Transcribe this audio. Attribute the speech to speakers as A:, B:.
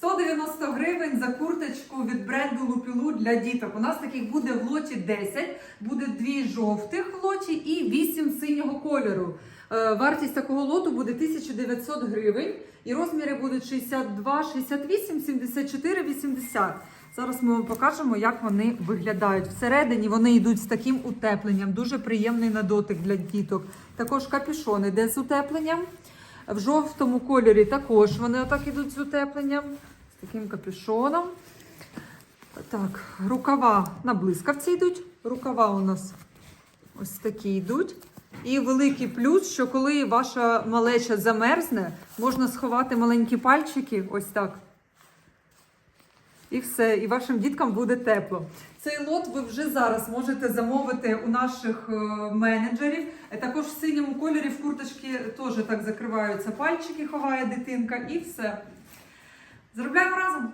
A: 190 гривень за курточку від бренду Лупілу для діток. У нас таких буде в лоті 10, буде дві жовтих в лоті і 8 синього кольору. Е, Вартість такого лоту буде 1900 гривень. І розміри будуть 62, 68, 74, 80. Зараз ми вам покажемо, як вони виглядають. Всередині вони йдуть з таким утепленням, дуже приємний на дотик для діток. Також капюшон іде з утепленням. В жовтому кольорі також вони отак ідуть з утепленням, з таким капюшоном. Так, рукава на блискавці йдуть. Рукава у нас ось такі йдуть. І великий плюс, що коли ваша малеча замерзне, можна сховати маленькі пальчики, ось так і все, і вашим діткам буде тепло. Цей лот ви вже зараз можете замовити у наших е, менеджерів. Е, також в синьому кольорі в курточки теж так закриваються пальчики, ховає дитинка, і все. Зробляємо разом!